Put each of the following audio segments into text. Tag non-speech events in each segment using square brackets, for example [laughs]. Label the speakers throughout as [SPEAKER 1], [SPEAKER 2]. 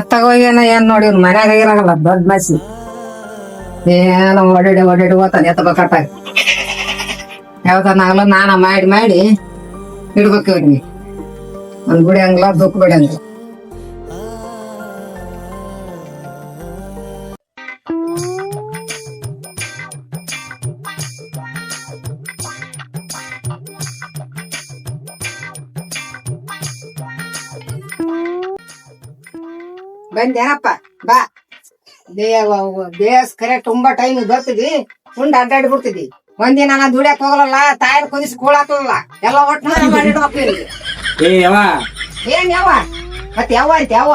[SPEAKER 1] ಎತ್ತಾಗ ಹೋಗ್ಯಾನ ಏನ್ ನೋಡಿ, ಇವ್ನ ಮನ್ಯಾಗ ಇರಂಗಲ್ಲ, ದೊಡ್ಡ ಮಸಿ. ಏನೋ ಓಡಾಡಿ ಓಡಾಡಿ ಹೋತಾನೆ ಎತ್ತಬೇಕು ಕಟ್ಟಾಗ ಯಾವ್ದನ್ನಾಗಲ್ಲ ನಾನ ಮಾಡಿ ಮಾಡಿ ಇಡ್ಬೇಕು ಇವ್ರಿಗೆ ಒಂದ್ ಬಿಡಂಗಿಲ್ಲ ದುಃಖ ಬಿಡಂಗಿಲ್ಲ ಬಂದೇನಪ್ಪ ಬಾ. ದೇವ ದೇಸ್ ಕರೆ ತುಂಬಾ ಟೈಮ್ ಬರ್ತಿದ್ವಿ ಉಂಡ್ ಅಡ್ಡಾಡಿ ಬಿಡ್ತಿದ್ವಿ ಒಂದಿನ ನಾನು ದುಡಿಯಕ್ ಹೋಗಲ್ಲ ತಾಯಿ ಕುದಿಸಿ ಕೂಳಾಕಲ್ಲ ಎಲ್ಲ ಒಟ್ಟು.
[SPEAKER 2] ಏ ಯವ
[SPEAKER 1] ಏನ್ ಯಾವ ಮತ್ ಯಾವ ಅಂತ ಯಾವ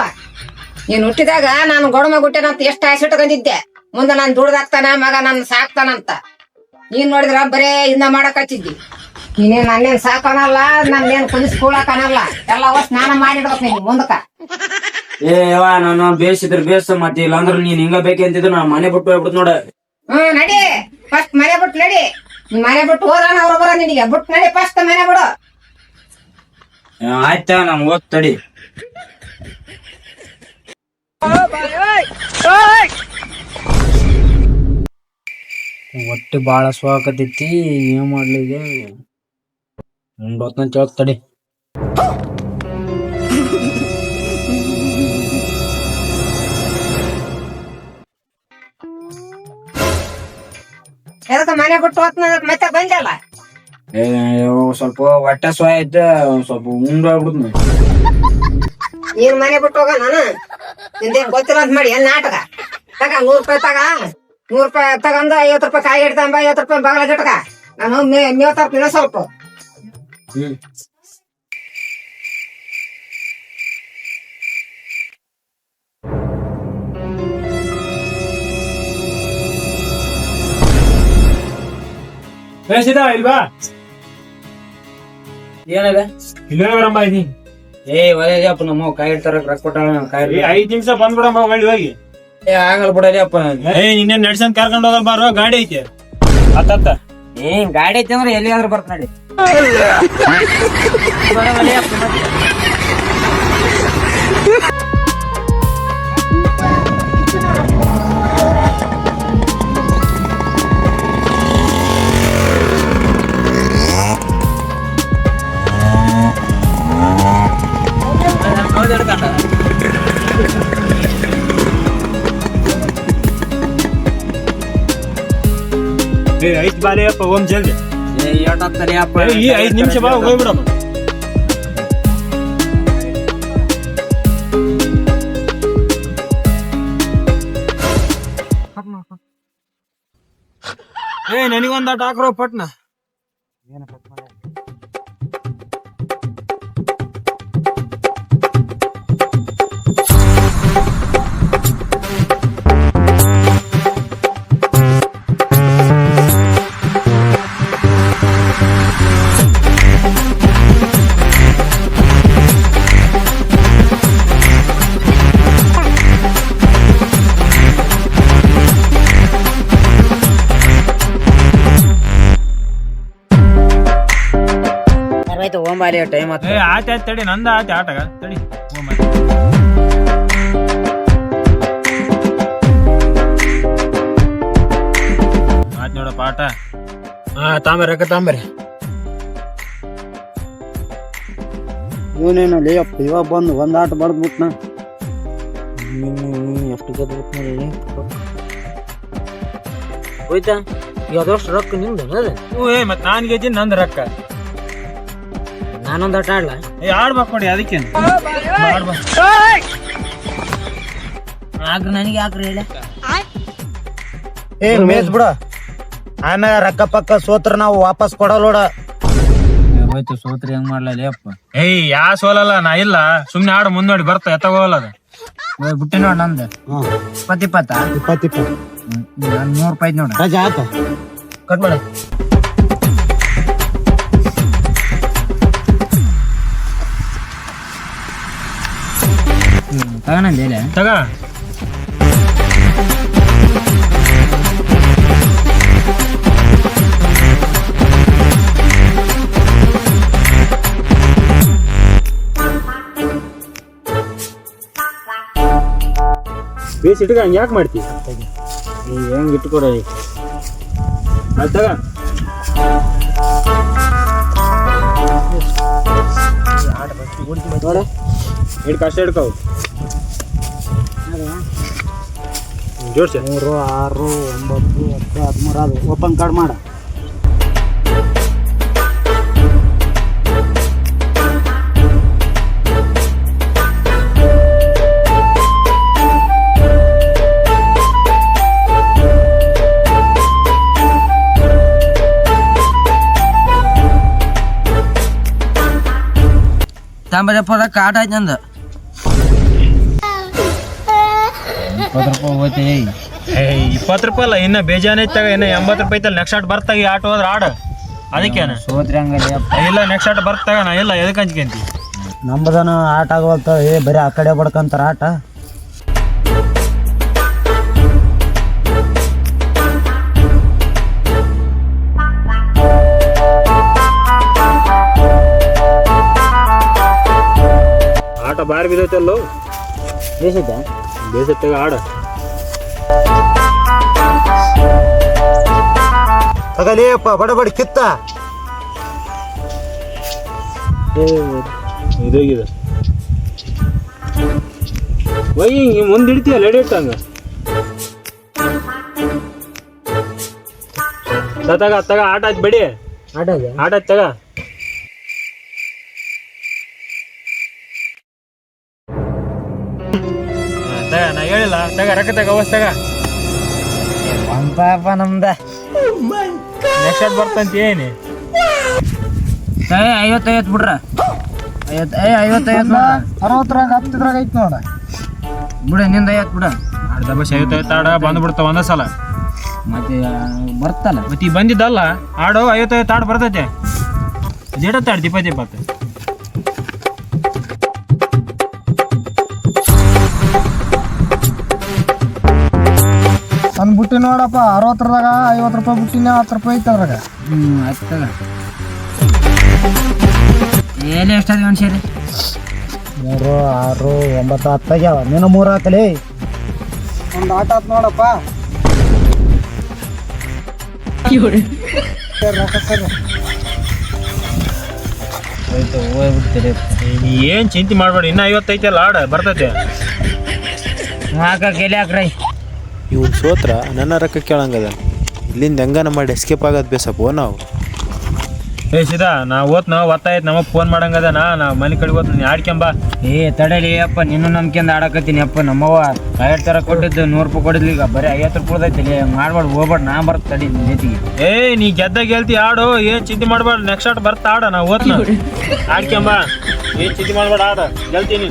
[SPEAKER 1] ನೀನ್ ಹುಟ್ಟಿದಾಗ ನಾನು ಗೊಡಮ ಗುಟ್ಟೆನಂತ ಎಷ್ಟು ಆಸೆ ಇಟ್ಕೊಂಡಿದ್ದೆ. ಮುಂದೆ ನಾನು ದುಡ್ದಾಕ್ತಾನ ಮಗ ನನ್ನ ಸಾಕ್ತಾನಂತ. ನೀನ್ ನೋಡಿದ್ರ ಬರೇ ಇನ್ನ ಮಾಡಕ್ ಹಚ್ಚಿದ್ದಿ. ನೀನೇನ್ ನನ್ನೇನ್ ಸಾಕನಲ್ಲ ನನ್ನೇನ್ ಕುದಿಸಿ ಕೂಳಾಕನಲ್ಲ ಎಲ್ಲ ಅವ ಸ್ನಾನ ಮಾಡಿಡ್ಬೇಕು ನೀನು ಮುಂದಕ್ಕ.
[SPEAKER 2] ಏ ನಾನು ಬೇಸಿದ್ರ ಬೇಸ ಮತ್ತೆ ಇಲ್ಲ. ಅಂದ್ರೆ ನೀನ್ ಹಿಂಗ ಬೇಕಂತಿದ್ರ ನಾ ಮನೆ ಬಿಟ್ಟು ಹೋಗ್ಬಿಡ್ತು ನೋಡ.
[SPEAKER 1] ಹ್ಮ್ ನಡಿ. ಫಸ್ಟ್ ಮನೆ ಬಿಟ್ಟು ನಡಿ. ಮನೆ ಬಿಟ್ಟು ಹೋದಾನ ಅವ್ರು ಬರ ನಿನಗೆ. ಬಿಟ್ಟು ನಡಿ ಫಸ್ಟ್ ಮನೆ ಬಿಡು.
[SPEAKER 2] ಆಯ್ತ ನಮ್ ಓದ್ ತಡಿ. ಒಟ್ಟು ಬಾಳ ಸ್ವಾಕತೈತಿ ಏನ್ ಮಾಡ್ಲಿ ಈಗ ಒಂದ್ ಹೊತ್ತನ ಚೌಕ್ ತಡಿ.
[SPEAKER 1] ಮನೆ ಬಿಟ್ಟು ಹೋತ್ನ ಮತ್ತೆ ಬಂದಲ್ಲ?
[SPEAKER 2] ಏ ಸ್ವಲ್ಪ ಹೊಟ್ಟೆ ಐತೆ ಒಂದ್ ಸ್ವಲ್ಪ ಉಂಡ್ ಹೋಗ್ಬಿಡ್ತು
[SPEAKER 1] ನೀನ್ ಮನೆ ಬಿಟ್ಟು ಹೋಗ ನಾನು? ನಿಂದೇನ್ ಗೊತ್ತಿಲ್ಲ ಅಂತ ಮಾಡಿ ಏನ್ ನಾಟಕ? ತಗ ನೂರ್ ರೂಪಾಯಿ ತಗ. ನೂರ್ ರೂಪಾಯಿ ತಗೊಂಡ ಐವತ್ ರೂಪಾಯಿ ಕಾಯಿ ಹಿಡ್ತಂಬ ಐವತ್ ರೂಪಾಯಿ ಬಗಲ ಗಿಟ್ಕ ನಾನು ಮೇವ್ ತರ್ತೀನಿ ಸ್ವಲ್ಪ.
[SPEAKER 2] ಹ್ಮ್.
[SPEAKER 3] ಬೇಸಿದ ಇಲ್ವಾ?
[SPEAKER 2] ಏನದ?
[SPEAKER 3] ಇಲ್ಲೇ ಬರಮ್ಮ ಇದೀನಿ
[SPEAKER 2] ಏ ಒಯ್ಯಪ್ಪ ನಮ್ಮ ಕೈ ಇಡ್ತಾರ ರೊಕ್ಕ ಕೊಟ್ಟಾಳ
[SPEAKER 3] ಈ ಐದ್ ನಿಮಿಷ ಬಂದ್ಬಿಡಮ್ಮ ಹೊಳ್ಳಿ ಹೋಗಿ.
[SPEAKER 2] ಏ ಆಗಲ್ಲ ಬಿಡಲಿ ಅಪ್ಪ.
[SPEAKER 3] ಏ ನಿನ್ನೆ ನಡ್ಸಂದ್ ಕರ್ಕೊಂಡ್ ಹೋಗಲ್ ಬಾರೋ ಗಾಡಿ ಐತೆ. ಅತ್ತತ್ತ
[SPEAKER 2] ಏನ್ ಗಾಡಿ ಐತಿ ಅಂದ್ರೆ ಎಲ್ಲಿಯಾದ್ರೂ ಬರ್ತ
[SPEAKER 3] ಏ ಐದು ಬಾಲೆ ಅಪ್ಪ ಓಮ್ ಜಲ್ದಿ. ಈ ಐದ್ ನಿಮಿಷ ಬಾ ಹೋಗ್ಬಿಡಮ್ಮ ಏ ನನಗೊಂದ್ ಆಟ ಹಾಕ್ರೋ ಪಟ್ನ.
[SPEAKER 2] ಆಯ್ತು ಓಂಬಾಲಿ ಟೈಮ್ ಆತ
[SPEAKER 3] ಏ ಆಯ್ತು ಆಯ್ತು ತಡಿ ನಂದ ಆಯ್ತು ಆಟಗ. ತಡಿ ಮತ್ತೆ. ಆಯ್ತು ನೋಡಪ್ಪ ಆಟ ಹಾ ತಾಂಬರಿ ರೊಕ್ಕ ತಾಂಬರಿ.
[SPEAKER 2] ಇವನೇನು ಅಪ್ಪ ಇವಾಗ ಬಂದು ಒಂದು ಆಟ ಬಡ್ದ್ಬಿಟ್ನ. ಎಷ್ಟು ಗೆದ್ಬಿಟ್ನ ಹೋಯ್ತಾ? ಯಾವ್ದಷ್ಟು ರೊಕ್ಕ
[SPEAKER 3] ಹ್ಞೂ ಏ ನಾನ್ ನಂದು ರೊಕ್ಕ.
[SPEAKER 2] ನಾನೊಂದ್ ಆಟ ಆಡ್ಲ?
[SPEAKER 3] ಏ ಆಡ್ಬೇಕು ನೋಡಿ ಅದಕ್ಕೆ
[SPEAKER 2] ಆಗ್ರ ನನಗೆ ಯಾಕ್ರಿ ಹೇಳ?
[SPEAKER 4] ಏ ಮೇಸ್ ಬಿಡ. ಆಮ್ಯಾಗ ರೊಕ್ಕ ಪಕ್ಕ ಸೋತ್ರ ನಾವು ವಾಪಸ್ ಕೊಡಲ್ಲೋಡ
[SPEAKER 2] ಹೋಯ್ತು ಸೋತ್ರಿ ಹೆಂಗ್ ಮಾಡ್ಲಲ್ಲ ಅಪ್ಪ.
[SPEAKER 3] ಏಯ್ ಯಾ ಸೋಲಲ್ಲ ನಾ ಇಲ್ಲ. ಸುಮ್ನೆ ಆಡು ಮುಂದೋಡಿ ಬರ್ತಾ ಎತ್ತಗೋಲ್ಲ ಅದು.
[SPEAKER 2] ಬಿಟ್ಟಿ ನೋಡ್ ನಂದು. ಇಪ್ಪತ್ತಿಪ್ಪತ್ತ ಇಪ್ಪತ್ತ
[SPEAKER 4] ಇಪ್ಪತ್ ನಾನು
[SPEAKER 2] ನನ್ ನೂರ್ ರೂಪಾಯಿ ಐತ್ ನೋಡ.
[SPEAKER 4] ರಜಾ ಆತ.
[SPEAKER 2] ಕಟ್ ಮಾಡ. ತಗೊಂಡಂದೇಲೆ
[SPEAKER 3] ತಗ ಬೇಸ್ ಇಟ್ಕ ಹಂಗೆ ಯಾಕೆ ಮಾಡ್ತಿ? ನೀ ಹೆಂಗ್ ಇಟ್ಕೊಡ? ಆಯ್ತಾಗ ನೋಡ ಹಿಡ್ಕ ಅಷ್ಟೇ ಹಿಡ್ಕವು ಜೋಡ್ಸಿ.
[SPEAKER 4] ಮೂರು ಆರು ಒಂಬತ್ತು ಹತ್ತು ಹದಿಮೂರು ಅದು ಓಪನ್ ಕಾರ್ಡ್ ಮಾಡ.
[SPEAKER 2] ತಾಂಬರಪ್ಪ ಕಾಟ ಆಯ್ತು ನಂದು.
[SPEAKER 3] ಏ ಇಪ್ಪತ್ತು ರೂಪಾಯಿ ಅಲ್ಲ ಇನ್ನ ಬೇಜಾನ್ ಐತಾಗ ಇನ್ನ ಎಂಬತ್ತು ರೂಪಾಯಿ ಐತಲ್ಲ ನೆಕ್ಸ್ಟ್ ಆಟ ಬರ್ತಾಗ ಆಟೋ ಹೋದ್ರೆ ಆಡ. ಅದಕ್ಕೇನ
[SPEAKER 2] ಸೋತ್ರಿ ಹಂಗಲ್ಲಿ
[SPEAKER 3] ಇಲ್ಲ ನೆಕ್ಸ್ಟ್ ಆಟ ಬರ್ತಾಗ ನಾ ಇಲ್ಲ ಎದಕ್ಕೆ ಹಂಚ್ಕೊಂತಿ
[SPEAKER 4] ನಮ್ಮದನ ಆಟ ಆಗವಲ್ತ ಏ ಬರೀ ಆ ಕಡೆ ಬಡ್ಕಂತಾರ ಆಟ.
[SPEAKER 3] ಆಟ ಬಾರಿ ಬಿದ್ದೈತಲ್ಲೋ?
[SPEAKER 4] ಬೇಸೈತೆ
[SPEAKER 3] ಬೇಸತ್ತಾಗ ಆಡ
[SPEAKER 4] ತಗಲೇಪ್ಪ ಬಡ ಬಡ ಕಿತ್ತ
[SPEAKER 3] ಇದಾಗಿದೆ. ವೈ ಮುಂದೆ ಇಡ್ತೀಯಲ್ಲ ಲೇಡಿ ಇಟ್ಟಂಗ ತಗ ತಗ ಆಟ ಆಯ್ತು ಬಿಡಿ.
[SPEAKER 4] ಆಟ
[SPEAKER 3] ಆಟ ತಗ ತಗ. ಹಾ, ತಗ ನಾ ಹೇಳಿಲ್ಲ. ತಗ ರೊಕ್ಕ ತಗ ಅವಸ್ ತಗ.
[SPEAKER 2] ಪಾಪ ನಮ್ದ?
[SPEAKER 3] ನೆಕ್ಸ್ಟ್ ಬರ್ತಂತ ಏನಿ?
[SPEAKER 2] ಏ ಐವತ್ತೈವತ್ತು ಬಿಡ್ರ. ಐವತ್ತು ಏ ಐವತ್ತೈವತ್ತು
[SPEAKER 4] ಅರವತ್ತರಾಗ ಹತ್ತದ್ರಾಗ ಐತ್ ನೋಡ
[SPEAKER 2] ಬಿಡ ನಿಂದ ಐವತ್ತು ಬಿಡ.
[SPEAKER 3] ಬಸ್ ಆಡ ಬಂದ್ಬಿಡ್ತಾವ ಒಂದ ಸಲ.
[SPEAKER 2] ಮತ್ತೆ ಬರ್ತಲ್ಲ.
[SPEAKER 3] ಮತ್ತೆ ಬಂದಿದ್ದಲ್ಲ ಆಡು ಐವತ್ತೈವತ್ತು ಆಡು ಬರ್ತೈತೆ. ದೀಪ ಆಡ್ತಿ
[SPEAKER 4] ಬುಟ್ಟಿ ನೋಡಪ್ಪ ಅರವತ್ತರದಾಗ ಐವತ್ತು ರೂಪಾಯಿ ಬುಟ್ಟಿನ ಹತ್ತು ರೂಪಾಯಿ ಐತೆ ಅದ್ರಾಗ.
[SPEAKER 2] ಹ್ಞೂ ಆಯ್ತು ತಗ. ಏನೇ ಎಷ್ಟಾದ ಮನುಷ್ಯರಿ
[SPEAKER 4] ಮೂರು ಆರು ಒಂಬತ್ತು ಹತ್ತು ಆಗ್ಯಾವ. ನೀನು ಮೂರು ಹಾಕಲಿ. ಒಂದು ಆಟ ಆತ್ ನೋಡಪ್ಪ.
[SPEAKER 3] ಏನು ಚಿಂತೆ ಮಾಡಬೇಡಿ ಇನ್ನೂ ಐವತ್ತೈತಲ್ಲ ಆಡ ಬರ್ತೈತೆ.
[SPEAKER 2] ಹಾಕ ಎಲ್ಲಿ ಹಾಕ್ರೈ.
[SPEAKER 5] ಇವ್ನು ಸೋತ್ರ ನನ್ನ ರೊಕ್ಕ ಕೇಳಂಗದ. ಇಲ್ಲಿಂದ ಹೆಂಗನ ಮಾಡಿ ಎಸ್ಕೇಪ್ ಆಗೋದು ಬೇಸಪ್ಪ ನಾವು.
[SPEAKER 3] ಏ ಸೀದಾ ನಾ ಓತ್ ನಾವು ಒತ್ತಾಯ್ತು ನಮಗೆ ಫೋನ್ ಮಾಡಂಗದ ನಾ ನಾ ಮನೆ ಕಡೆ ಓದ್ ನೀ ಆಡ್ಕೊಂಬಾ.
[SPEAKER 2] ಏ ತಡಲಿ ಅಪ್ಪ ನಿನ್ನ ನಂಬ್ಕೊಂಡು ಆಡಕತ್ತೀನಿ ಅಪ್ಪ ನಮ್ಮವ್ವ ಐವತ್ತು ಥರ ಕೊಟ್ಟಿದ್ದು ನೂರು ರೂಪಾಯಿ ಕೊಡಿದ್ಲಿ ಈಗ ಬರೀ ಐವತ್ತು ರೂಪಾಯಿ ಐತಿ ಮಾಡ್ಬಾರ್ದು ಹೋಗ್ಬೇಡ ನಾ ಬರ್ತ ತಡಿ ನಿನ್ನ ಜೊತೆಗೆ.
[SPEAKER 3] ಏ ನೀ ಗೆದ್ದ ಗೆಲ್ತಿ ಆಡು ಏನ್ ಚಿಂತೆ ಮಾಡ್ಬಾರ್ದು ನೆಕ್ಸ್ಟ್ ಆಟ ಬರ್ತಾ ಆಡ ನಾ ಓದ್ನ [laughs] ಆಡ್ಕೊಂಬ ಏನ್ ಚಿಂತೆ ಮಾಡ್ಬೇಡ ಆಡ ಗೆಲ್ತೀನಿ.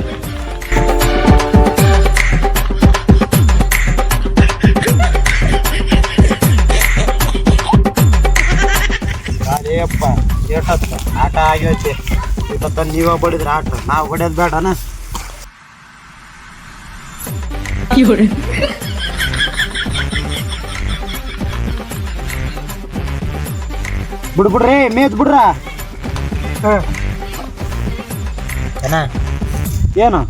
[SPEAKER 4] ಅದೇಯಪ್ಪ ಏಟತ್ತ ಆಟ ಆಗೈತಿ ಇವತ್ತ ನೀವ ಬಡಿದ್ರೆ ಆಟ. ನಾವು ಹೊಡೆಯೋದು ಬೇಡನ? ಬಿಡ್ ಬಿಡ್ರಿ ಮೇತ್ ಬಿಡ್ರ? ಏನು?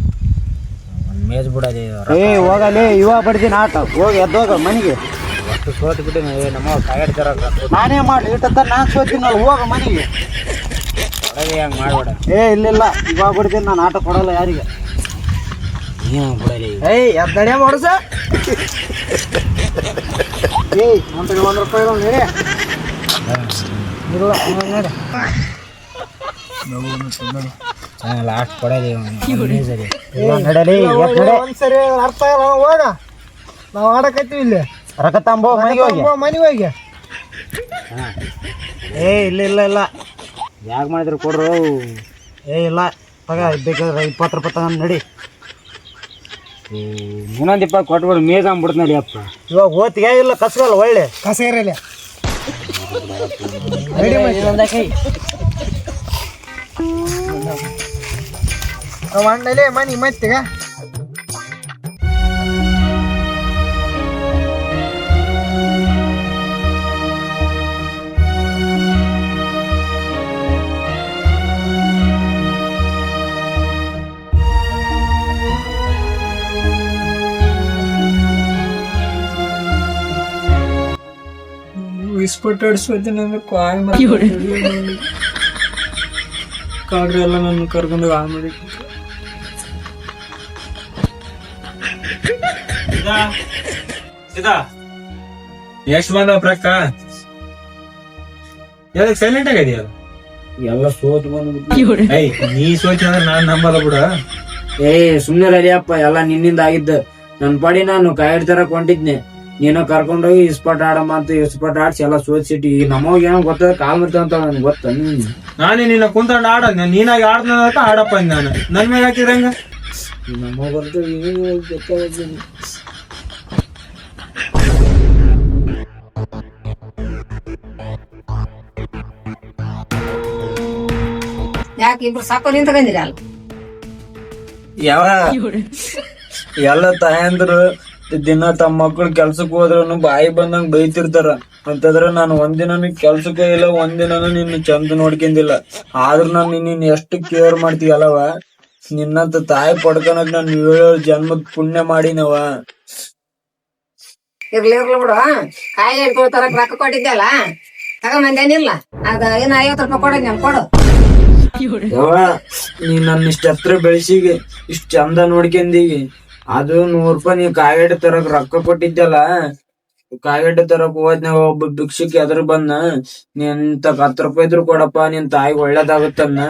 [SPEAKER 2] ಮೇಜ್ ಬಿಡೋದು
[SPEAKER 4] ಏ ಹೋಗಲಿ ಇವ ಬಡ್ದಿನ ಆಟ. ಹೋಗಿ ಎದ್ದೋಗ ಮನೆಗೆ.
[SPEAKER 2] ಸೋತ್ ಬಿಟ್ಟು ನಮ್ಮ ಕಾಯಡ್ ತರ
[SPEAKER 4] ನಾನೇ ಮಾಡಿ ಇಟ್ಟತ್ತ ಸೋತೀನಿ ಸೋತೀನಲ್ಲ ಹೋಗ ಮನೆಗೆ.
[SPEAKER 2] ಒಳಗೆ ಹಂಗೆ ಮಾಡ್ಬೇಡ
[SPEAKER 4] ಏ ಇಲ್ಲ ಇವಾಗ ಬಿಡ್ತೀನಿ ನಾನು ಆಟ ಕೊಡಲ್ಲ ಯಾರಿಗೆ.
[SPEAKER 2] ನೀವು ಬಿಡಲಿ
[SPEAKER 4] ಏಯ್ ಎದ್ದಡೆ ಮಾಡ್ಸ ಏಯ್ ಅಂತ ಒಂದು ರೂಪಾಯಿ ನೋಡಿ ಇಲ್ಲ ನೋಡಿ
[SPEAKER 2] ಲಾಸ್ಟ್ ಕೊಡಲಿ ಸರಿ
[SPEAKER 4] ನಡಲಿ
[SPEAKER 6] ಅರ್ಥ ಇಲ್ಲ ಹೋಗ. ನಾವು ಆಡಕತ್ತೀವಿ ಇಲ್ಲಿ.
[SPEAKER 4] ರೊಕ್ಕ ತಂಬೋ ಮನೆಗೆ ಹೋಗಿ.
[SPEAKER 6] ಮನೆಗೆ ಹೋಗಿ.
[SPEAKER 4] ಏ ಇಲ್ಲ ಇಲ್ಲ ಇಲ್ಲ.
[SPEAKER 2] ಯಾಕೆ ಮಾಡಿದ್ರು ಕೊಡ್ರು?
[SPEAKER 4] ಏ ಇಲ್ಲ. ತಗ ಬೇಕಾದ್ರೆ ಇಪ್ಪತ್ತು ರೂಪಾಯಿ ತಗೊಂಡು ನಡಿ.
[SPEAKER 2] ಇನ್ನೊಂದು ಇಪ್ಪತ್ತು ಕೊಟ್ಬಿಡು ಮೇಜ್ ಅಂದ್ಬಿಡ್ತು ನಡಿ ಅಪ್ಪ.
[SPEAKER 4] ಇವಾಗ ಓದ್ತಿಗೆ ಇಲ್ಲ ಕಸಗಲ್ಲ ಒಳ್ಳೆ?
[SPEAKER 6] ಕಸ ಇರಲಿ ಅಣ್ಣಲೇ ಮನಿ ಮತ್ತಿಗ ಇಸ್ಪಟ್ ಆಡಿಸ್ಕೊತೀನಿ ಕಾಲ್ ಮಾಡಿ ಕಾಡ್ರಿ ಎಲ್ಲ ನನ್ನ ಕರ್ಕೊಂಡು ಹಾಳು ಮಾಡಿ.
[SPEAKER 3] ಎಷ್ಟು ಎಷ್ಟ್ ಬಂದ ಪ್ರಕ್ಕ. ಎದಕ್ ಸೈಲೆಂಟ್ ಆಗಿದೆಯಲ್ಲ
[SPEAKER 2] ಎಲ್ಲ ಸೋತ್ ಬಂದ್ಬಿಟ್ಟು
[SPEAKER 3] ಏಯ್ ನೀ ಸೋಚ ಅಂದ್ರೆ ನಾನ್ ನಂಬಲ್ಲ ಬಿಡ.
[SPEAKER 2] ಏ ಸುಮ್ನೆ ರಲಿಯಪ್ಪ ಎಲ್ಲ ನಿನ್ನಿಂದ ಆಗಿದ್ದ. ನನ್ ಪಾಡಿ ನಾನು ಕಾಯಿಡ್ ತರ ಕೊಂಡಿದ್ನೆ. ನೀನು ಕರ್ಕೊಂಡೋಗಿ ಇಸ್ಪಟ್ ಆಡಮ್ಮ ಅಂತ ಇಸ್ಪಟ್ ಆಡ್ಸಿ ಎಲ್ಲ ಸೋದ್ಸಿಟ್ಟು ಈ ನಮಗ್ ಏನೋ ಗೊತ್ತದ ಕಾಲ್ ಮಿರ್ತ ಅಂತ ನನ್ಗೆ ಗೊತ್ತ
[SPEAKER 3] ನಾನೇ ನಿನ್ನ ಕುಂತ್ಕೊಂಡು ಆಡ ನೀನಾಗಿ ಆಡ್ದ ಆಡಪ್ಪ ನಾನು. ನನ್ ಮೇಲೆ ಹಾಕಿದಂಗ
[SPEAKER 2] ನಮಗ್ ಗೊತ್ತ
[SPEAKER 1] ಯಾಕೆ ಇಬ್ರು ಸಾಕು ನಿಂತ್ಕೊಂಡಿರ ಅಲ್ಲ?
[SPEAKER 7] ಯಾವ ಎಲ್ಲ ತಾಯಂದ್ರು ದಿನ ತಮ್ಮ ಮಕ್ಳು ಕೆಲ್ಸಕ್ಕೆ ಹೋದ್ರೂ ಬಾಯಿ ಬಂದಂಗೆ ಬೈತಿರ್ತಾರ. ಅಂತಂದ್ರ ನಾನು ಒಂದಿನನು ಕೆಲ್ಸಕ್ಕೆ ಇಲ್ಲ ಒಂದಿನನು ನಿನ್ನ ಚಂದ ನೋಡ್ಕೊಂಡಿಲ್ಲ. ಆದ್ರೂ ನಾನು ನಿನ್ನ ಎಷ್ಟು ಕೇರ್ ಮಾಡ್ತೀಯಲ್ಲವ ನಿನ್ನಂತ ತಾಯಿ ಪಡ್ಕೊಳಕ್ ನಾನು ಏಳು ಜನ್ಮದ ಪುಣ್ಯ ಮಾಡಿನವ.
[SPEAKER 1] ಇರ್ಲಿ ಇರ್ಲಿ ಬಿಡು ಕಾಯಿ ಹಿಡ್ಕೊಳ್ ತರಕ್ ರೊಕ್ಕ ಕೊಟ್ಟಿದ್ದಲ್ಲ ತಗೊಂಬಂದೇನಿಲ್ಲ ಅದ ಏನ ಐವತ್ತು ರೂಪಾಯಿ ಕೊಡ ನಾನು ಕೊಡು.
[SPEAKER 7] ನೀ ನನ್ನ ಇಷ್ಟ ಹತ್ರ ಬೆಳೆಸಿಗೆ ಇಷ್ಟ ಚಂದ ನೋಡ್ಕೊಂಡೀಗಿ. ಅದು ನೂರ್ ರೂಪಾಯಿ ನೀ ಕಾಯಿಗಡ್ಡೆ ತರಕ್ ರೊಕ್ಕ ಕೊಟ್ಟಿದ್ದಲ್ಲ ಕಾಯಿಗಡ್ಡೆ ತರಕ್ ಹೋದ್ನಾಗ ಒಬ್ಬ ಭಿಕ್ಷಕ್ ಎದ್ರು ಬಂದ ನೀನ್ ತಕ್ ಹತ್ತು ರೂಪಾಯಿ ಇದ್ರು ಕೊಡಪ್ಪ, ನಿನ್ ತಾಯಿಗೆ ಒಳ್ಳೇದಾಗುತ್ತನ್ನ,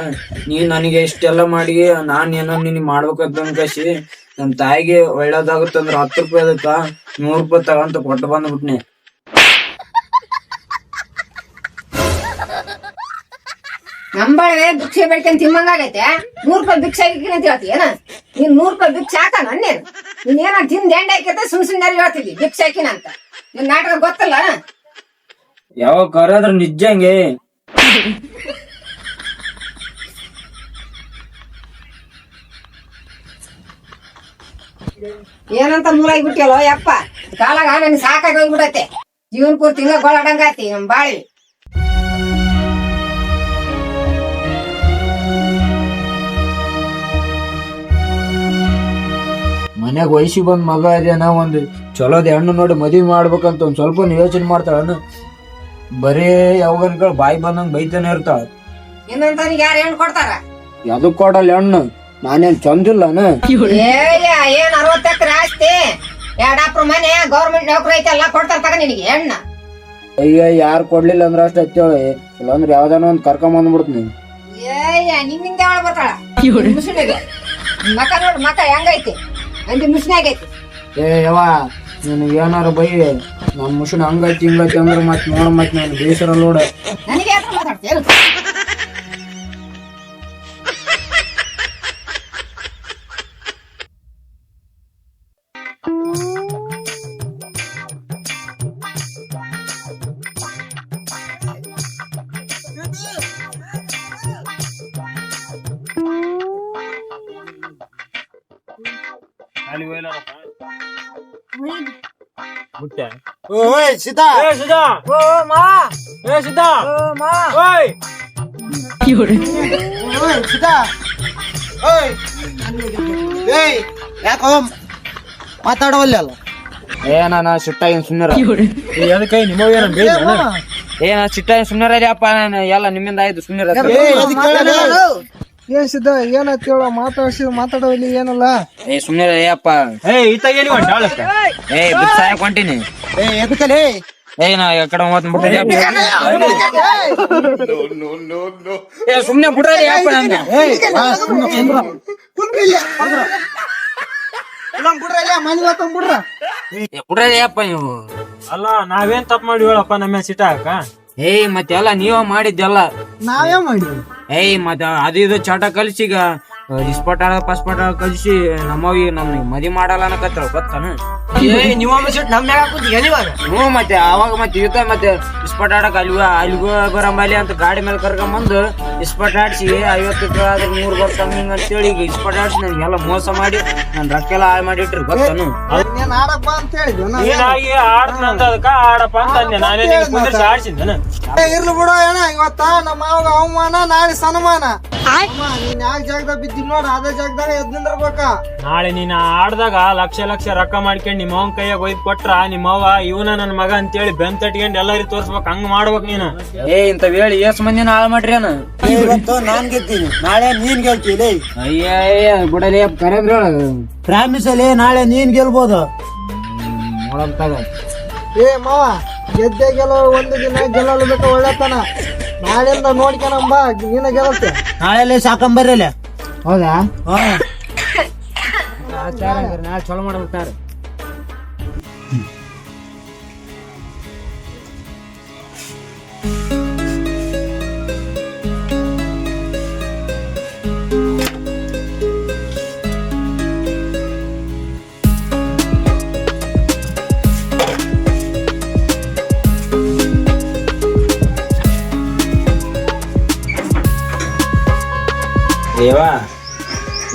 [SPEAKER 7] ನೀ ನನಗೆ ಇಷ್ಟೆಲ್ಲ ಮಾಡಿ, ನಾನ್ ಏನೋ ನಿನ್ ಮಾಡ್ಬೇಕಂತ ನನ್ ತಾಯಿಗೆ ಒಳ್ಳೇದಾಗುತ್ತಂದ್ರ ಹತ್ ರೂಪಾಯಿ ಅದಕ್ಕ ನೂರ್ ರೂಪಾಯಿ ತಗಂತ ಕೊಟ್ಟು ಬಂದ್ಬಿಟ್ನೆ.
[SPEAKER 1] ನಂಬಳೆ ಭಿಕ್ಷೆ ಬೆಳ್ಕೊಂಡ್ ತಿಮ್ಮಂಗಾಗೈತೆ ನೂರು ರೂಪಾಯಿ ಭಿಕ್ಷೆ ಹಾಕಿನ ಅಂತ ಹೇಳ್ತಿ ಏನ? ನೀನ್ ನೂರ್ ರೂಪಾಯಿ ಭಿಕ್ಷೆ ಹಾಕ ನನ್ನೇನು ನೀನ್ ಏನ ತಿಂದ ಎಂಡ ಹಾಕಿದ್ರೆ ಸುಮ್ ಸುಮ್ಮನೆ ಹೇಳ್ತಿದ್ದಿ ಭಿಕ್ಷೆ ಹಾಕಿನ ಅಂತ. ನಿನ್ ನಾಟಕ ಗೊತ್ತಲ್ಲ?
[SPEAKER 7] ಯಾವ ಕರೆದ್ರ ನಿಜಂಗೆ
[SPEAKER 1] ಏನಂತ ಮೂಲಾಗಿ ಬಿಟ್ಟಿಯಲ್ಲೋ ಯಪ್ಪ. ಕಾಲಾಗ ನನ್ ಸಾಕಾಗಿ ಹೋಗ್ಬಿಡತ್ತೆ. ಜೀವನ ಪೂರ್ತಿ ಹಿಂಗ ಗೋಳಾಡಂಗಾತಿ ನಮ್ ಬಾಳಿ.
[SPEAKER 7] ಮನ್ಯಾಗ ವಯಸ್ಸಿ ಬಂದ ಮಗ ಇದೇನ ಒಂದು ಚಲೋದ ಹೆಣ್ಣು ನೋಡಿ ಮದುವೆ ಮಾಡ್ಬೇಕಂತ ಒಂದು ಸ್ವಲ್ಪ ಯೋಚನೆ ಮಾಡ್ತಾಳ ಬರೀ ಯಾವಾಗ ಬಾಯಿ ಬಂದಂಗೆ ಬೈತಾನೆ ಇರ್ತಾಳ.
[SPEAKER 1] ಇನ್ನೊಂದ್ ಯಾರು ಹೆಣ್ಣು ಕೊಡ್ತಾರ?
[SPEAKER 7] ಯಾವ್ದು ಕೊಡಲ್ಲ ಹೆಣ್ಣು? ನಾನೇನ್ ಚಂದಿಲ್ಲನ
[SPEAKER 1] ಏಯ್ಯ ಏನ್ ಅರವತ್ತು ಎಕರೆ ಆಸ್ತಿ? ಎರಡಾಪ್ರ ಮನೆ ಗೌರ್ಮೆಂಟ್ ನೌಕರಿ ಐತೆ ಎಲ್ಲ ಕೊಡ್ತಾರ ತಗ ನಿನಗೆ ಹೆಣ್ಣ.
[SPEAKER 7] ಅಯ್ಯ ಯಾರು ಕೊಡ್ಲಿಲ್ಲ ಅಂದ್ರ ಅಷ್ಟ ಹತ್ತೇಳಿ ಇಲ್ಲಾಂದ್ರ ಯಾವ್ದಾನ ಒಂದ್ ಕರ್ಕೊಂಡ್ ಬಂದ್ಬಿಡ್ತೀನಿ
[SPEAKER 1] ಏಯ್ಯ ನಿಮ್ಮಿಂದ ಅವಳು ಬರ್ತಾಳ? ಮಕ ನೋಡ್ ಮಕ ಹೆಂಗೈತಿ? ಅಂದಿ ಮುಸ್ನಾಗೈತಿ
[SPEAKER 7] ಏ ಯವ್ವ ನೀನು ಏನಾರು ಬೈ ನಮ್ ಮುಷನ್ ಹಂಗೈತಿ ಹಿಂಗೈತಿ ಅಂದ್ರೆ ಮತ್ತೆ ನೋಡ ಮತ್ತೆ ನಾನು ಬೇಸರ ನೋಡ.
[SPEAKER 1] ನನಗೆ ಯಾಕೆ ಮಾತಾಡ್ತೀಯ
[SPEAKER 4] ಓಯ್ ಸೀತಾ
[SPEAKER 3] ಏ ಸುಧಾ ಏ ಸುಧಾ ಓಯ್.
[SPEAKER 4] ಓಯ್ ಓಯ್. ಏಯ್ ಯಾಕೋ ಮಾತಾಡವಲ್ಲ ಅಲ್ಲ?
[SPEAKER 2] ಏ ನಾನು ಸಿಟ್ಟಾಗಿ ಸುಮ್ಮನೆ
[SPEAKER 3] ಅದಕ್ಕೆ ನಿಮ್ಮ ಏನ ಬೇಡ
[SPEAKER 2] ಏ ನಾ ಸಿಟ್ಟಾಗಿ ಸುಮ್ಮನೆ ಅಪ್ಪ ನಾನು ಎಲ್ಲ ನಿಮ್ಮಿಂದ ಆಯ್ತು ಸುಮ್ಮನೆ.
[SPEAKER 6] ಏನ್ ಸಿದ್ಧ ಏನಾಯ್ತು ಹೇಳ ಮಾತಾಡ್ಸಿ ಮಾತಾಡೋಲಿ ಏನಲ್ಲ?
[SPEAKER 2] ಏ ಸುಮ್ಮನೆ ಅಯ್ಯಪ್ಪ
[SPEAKER 3] ಏ ಈತಾಗ ಏನು ಡಾಳಕ್ಕ
[SPEAKER 2] ಏ ಬಿಟ್ಟು ಸಾಯಕ್ ಹೊಂಟೀನಿ.
[SPEAKER 4] ಏ ಎದಕ್ಕಲೇ
[SPEAKER 2] ಏ? ನಾ ಈ ಕಡೆ ಮಾತು ಏ ಸುಮ್ನೆ ಬಿಡ್ರಿ ಅಪ್ಪ ನನ್ನ
[SPEAKER 6] ಮನೆ ಬಿಡ್ರ
[SPEAKER 2] ಏ, ಬಿಡ್ರಿ ಅಪ್ಪ ನೀವು.
[SPEAKER 3] ಅಲ್ಲ ನಾವೇನ್ ತಪ್ಪು ಮಾಡಿ ಹೇಳಪ್ಪ ನಮ್ಮ ಸಿಟ್ಟ ಹಾಕ?
[SPEAKER 2] ಏಯ್ ಮತ್ತೆಲ್ಲ ನೀವ ಮಾಡಿದ್ದೆಲ್ಲ.
[SPEAKER 6] ನಾವೇ ಮಾಡಿದ್ವಿ
[SPEAKER 2] ಏಯ್ ಮತ್ತೆ ಅದು ಇದು ಚಟ ಕಲಿಸಿ ಈಗ ಇಸ್ಪಟ್ ಆಡ ಪಸ್ಪಟ್ ಆಡ ಕಲಿಸಿ ನಮ್ಮವಿ ನಮ್ಗೆ ಮದಿ ಮಾಡಲ್ಲ ಅನ್ನಕತ್ತಾಳ ಗೊತ್ತಾನ? ಹ್ಞೂ ಮತ್ತೆ ಅವಾಗ ಮತ್ತೆ ಇವತ್ತ ಮತ್ತೆ ಇಸ್ಪಟ್ ಆಡಕ್ ಅಲ್ಲಿ ಅಲ್ಲಿಗೂ ಬರಂಬಲ್ಲಿ ಅಂತ ಗಾಡಿ ಮೇಲೆ ಕರ್ಕೊಂಬಂದು ಇಸ್ಪಟ್ ಆಡ್ಸಿ ಐವತ್ತಕ್ಕೆ ಆದ್ರೆ ನೂರು ಬರ್ತಾವ ಅಂತ ಅಂತೇಳಿ ಈಗ ಇಸ್ಪಟ್ ಆಡ್ಸಿ ನನ್ಗೆಲ್ಲ ಮೋಸ ಮಾಡಿ ನನ್ ರೊಕ್ಕ ಎಲ್ಲ ಹಾಳು ಮಾಡಿಟ್ರಿ ಗೊತ್ತಾನು?
[SPEAKER 6] ನೀನ್ ಆಡಕ್ ಅಂತ ಹೇಳಿದ್ವಿ ನಾ
[SPEAKER 3] ನೀನಾಗಿ ಆಡ್ತಂತ ಅದಕ್ಕ ಆಡಪ್ಪ ಅಂತ ಅಂದೆ ನಾನೇ ಕುಂದಿರ್ಸಿ ಆಡ್ಸಿದ್ದೇನೆ
[SPEAKER 6] ಏ, ಇರ್ಲಿ ಬಿಡೋ ಏನ ಇವತ್ತ ನಮ್ಮ ಅವಮಾನ ನಾಳೆ ಸನ್ಮಾನ. ನೀನ್ ಯಾಕೆ ಜಾಗದಾಗ ಬಿದ್ದಿ ನೋಡ ಅದೇ ಜಾಗದಾಗ ಎದ್ ನಿಂದಿರ್ಬೇಕ.
[SPEAKER 3] ನಾಳೆ ನೀನು ಆಡ್ದಾಗ ಲಕ್ಷ ಲಕ್ಷ ರೊಕ್ಕ ಮಾಡ್ಕೊಂಡು ನಿಮ್ಮ ಅವನ ಕೈಯಾಗ ಒಯ್ದು ಕೊಟ್ರ ನಿಮ್ಮ ಅವ್ವ ಇವನ ನನ್ನ ಮಗ ಅಂತೇಳಿ ಬೆನ್ ತಟ್ಕೊಂಡು ಎಲ್ಲರಿಗೂ ತೋರ್ಸ್ಬೇಕು ಹಂಗ್ ಮಾಡ್ಬೇಕು ನೀನು.
[SPEAKER 2] ಏ ಇಂತ ಹೇಳಿ ಎಷ್ಟ್ ಮಂದಿನ ಹಾಳು ಮಾಡ್ರಿ
[SPEAKER 4] ಇವತ್ತು ನಾನ್ ಗೆದ್ದೀನಿ. ನಾಳೆ ನೀನ್ ಗೆಲ್ತೀನಿ
[SPEAKER 2] ಅಯ್ಯ ಅಯ್ಯ ಬಿಡಲಿ
[SPEAKER 4] ಪ್ರಾಮಿಸ್ ಅಲ್ಲಿ ನಾಳೆ ನೀನ್ ಗೆಲ್ಬೋದು.
[SPEAKER 2] ನೋಡಂತಾಗ ತಗ.
[SPEAKER 6] ಏ ಮಾವ ಗೆದ್ದೆ ಗೆಲ್ಲೋ ಒಂದು ದಿನ ಗೆಲ್ಲಲು ಬೇಕು ಒಳ್ಳೆತನ. ನಾಳೆಯಿಂದ ನೋಡ್ಕೊಂಬ ನೀನ ಗೆಲ್ಲತ್ತೆ
[SPEAKER 4] ನಾಳೆ ಸಾಕಂಬರ್ರಲ್ಲ
[SPEAKER 2] ಹೌದಾ?
[SPEAKER 4] ಹಾ.
[SPEAKER 2] ನಾ ಚಲೋ ಮಾಡ್ಬಿಡ್ತಾರೆ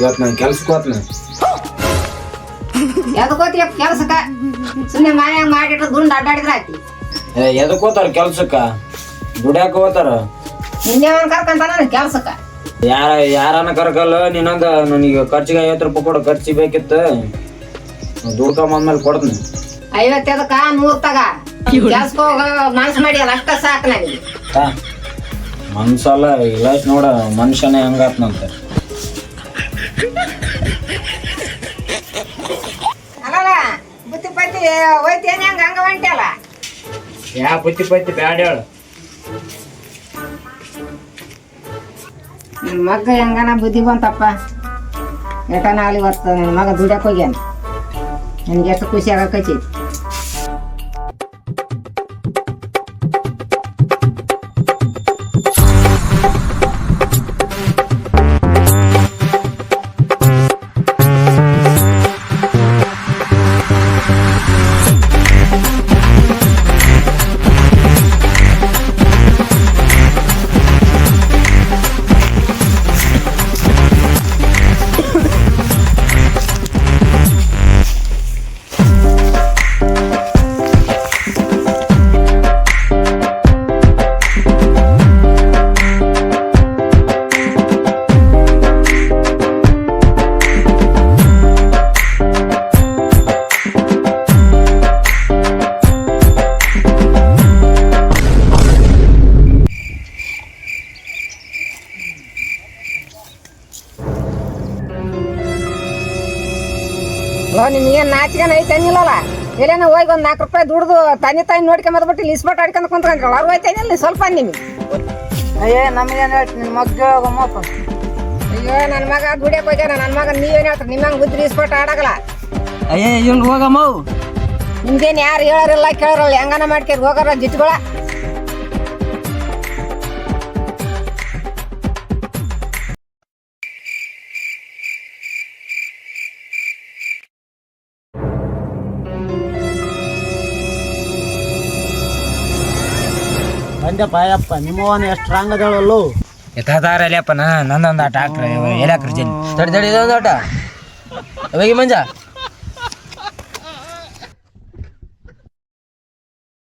[SPEAKER 7] ಇವತ್ ನನ್ ಕೆಲ್ಸಕ್ಕೆ ಹೋತ್ನ.
[SPEAKER 1] ಎದಕೋತಿ [laughs] ಕೆಲ್ಸಕ್ಕ? ಸುಮ್ಮನೆ ಮನ್ಯಾಗ ಮಾಡಿಟ್ಟು ದುಂಡ್ ಅಡ್ಡಾಡಿದ್ರ ಆಯ್ತಿ
[SPEAKER 7] ಎದಕ್ ಹೋತಾರ ಕೆಲ್ಸಕ್ಕ? ದುಡ್ಯಾಕ ಹೋತಾರ?
[SPEAKER 1] ನಿನ್ನೆ ಒಂದ್ ಕರ್ಕಂತ ನಾನು ಕೆಲ್ಸಕ್ಕ.
[SPEAKER 7] ಯಾರ ಯಾರನ ಕರ್ಕಲ್ಲ? ನಿನ್ನಂಗ ನನಗೆ ಖರ್ಚಿಗೆ ಐವತ್ತು ರೂಪಾಯಿ ಕೊಡು ಖರ್ಚಿ ಬೇಕಿತ್ತು. ದುಡ್ಕೊಂಬಂದ್ಮೇಲೆ ಕೊಡ್ತೀನಿ.
[SPEAKER 1] ಐವತ್ತದಕ್ಕ ನೂರ್ ತಗ ಕೆಲ್ಸಕ್ಕೆ ಹೋಗ ಮನ್ಸ್ ಮಾಡಿ ಅಷ್ಟ ಸಾಕು ನನಗೆ.
[SPEAKER 7] ಮನ್ಸಲ್ಲ ಇಲ್ಲ ನೋಡ ಮನುಷ್ಯನೇ ಹಂಗಾತ್ನಂತ.
[SPEAKER 1] ಅಲ್ಲಲ್ಲ ಬುತ್ತಿ ಪತ್ತಿ ಹೋಯ್ತೇನೆ ಹಂಗ ಹಂಗ ಹೊಂಟಲ್ಲ
[SPEAKER 3] ಯಾ ಪುತ್ತಿ ಪತ್ತಿ ಬ್ಯಾಡ ಹೇಳು.
[SPEAKER 1] ಮಗ ಹೆಂಗನ ಬುದ್ಧಿ ಬಂತಪ್ಪ? ಎಟನ ಇವತ್ತು ನನ್ನ ಮಗ ದುಡ್ಯಕ್ ಹೋಗ್ಯಾನ. ನನಗೆ ಎಷ್ಟು ಖುಷಿ ಆಗಕೈತಿ ನಾಚಿಕೆನ ಐತೆ ಅನ್ನಿಲ್ಲಲ್ಲ? ಎಲ್ಲೇನ ಹೋಗಿ ಒಂದು ನಾಲ್ಕು ರೂಪಾಯಿ ದುಡ್ದು ತಂದೆ ತಾಯಿ ನೋಡ್ಕೊಂಬದ್ಬಿಟ್ಟು ಲಿಸ್ಬಟ್ ಆಡ್ಕೊಂಡ್ ಕುಂತ್ಕೊಂಡ್ರಲ್ಲ ಅವ್ರು ಹೋಯ್ತೇನಿಲ್ಲ ಸ್ವಲ್ಪ ನಿಮಗೆ?
[SPEAKER 2] ಅಯ್ಯ ನಮ್ಗೇನು ಹೇಳ್ತಿ? ನಿನ್ನ ಮಗ್ಗ ಹೋಗಮ್ಮಪ್ಪ
[SPEAKER 1] ಅಯ್ಯೋ ನನ್ನ ಮಗ ದುಡಿಯಕ್ಕೆ ಹೋಗ್ಯಾನ ನನ್ನ ಮಗ ನೀವೇನ್ ಹೇಳ್ತಾರೆ? ನಿಮ್ಮಂಗ್ ಬುದ್ಧಿ ಲಿಸ್ಬಟ್ ಆಡಗಲ್ಲ.
[SPEAKER 2] ಅಯ್ಯ ಇವ್ನು ಹೋಗಮ್ಮ
[SPEAKER 1] ನಿಮ್ದೇನು ಯಾರು ಹೇಳೋರಿಲ್ಲ ಕೇಳೋರಲ್ಲ ಹೆಂಗನ ಮಾಡ್ಕೇರಿ? ಹೋಗೋರ ಜಿಟ್ಗಳ
[SPEAKER 4] ಬಂದೆಪ್ಪ ಅಯ್ಯಪ್ಪ ನಿಮ್ಮವನ ಎಷ್ಟು ಸ್ಟ್ರಾಂಗ್ ಅದಾಳಲ್ಲೋ.
[SPEAKER 2] ಎತ್ತಾರಲ್ಲಪ್ಪ ನಂದೊಂದು ಆಟ ಹಾಕ್ರಿ ಇದೊಂದು ಆಟ ಮಂಜ.